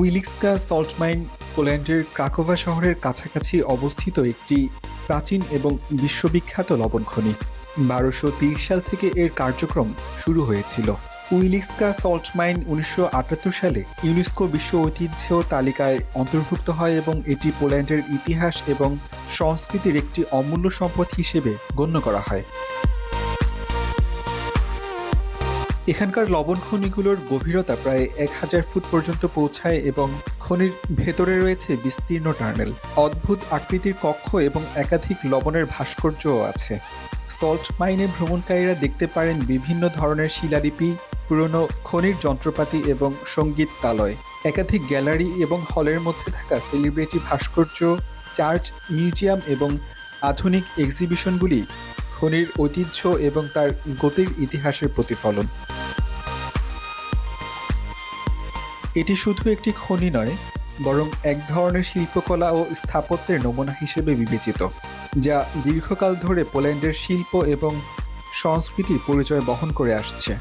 উইলিক্সকা সল্টমাইন পোল্যান্ডের ক্রাকোভা শহরের কাছাকাছি অবস্থিত একটি প্রাচীন এবং বিশ্ববিখ্যাত লবণ খনি বারোশো সাল থেকে এর কার্যক্রম শুরু হয়েছিল। উইলিক্সকা সল্ট মাইন উনিশশো সালে ইউনেস্কো বিশ্ব ঐতিহ্য তালিকায় অন্তর্ভুক্ত হয় এবং এটি পোল্যান্ডের ইতিহাস এবং সংস্কৃতির একটি অমূল্য সম্পদ হিসেবে গণ্য করা হয়। এখানকার লবণ খনিগুলোর গভীরতা প্রায় এক হাজার ফুট পর্যন্ত পৌঁছায় এবং খনির ভেতরে রয়েছে বিস্তীর্ণ টার্নেল অদ্ভুত আকৃতির কক্ষ এবং একাধিক লবণের ভাস্কর্যও আছে। সল্ট মাইনে ভ্রমণকারীরা দেখতে পারেন বিভিন্ন ধরনের শিলালিপি, পুরনো খনির যন্ত্রপাতি এবং সংগীত তালয়। একাধিক গ্যালারি এবং হলের মধ্যে থাকা সেলিব্রিটি ভাস্কর্য, চার্চ, মিউজিয়াম এবং আধুনিক এক্সিবিশনগুলি খনির ঐতিহ্য এবং তার গতির ইতিহাসের প্রতিফলন। এটি শুধু একটি খনি নয়, বরং এক ধরনের শিল্পকলা ও স্থাপত্যের নমুনা হিসেবে বিবেচিত, যা দীর্ঘকাল ধরে পোল্যান্ডের শিল্প এবং সংস্কৃতির পরিচয় বহন করে আসছে।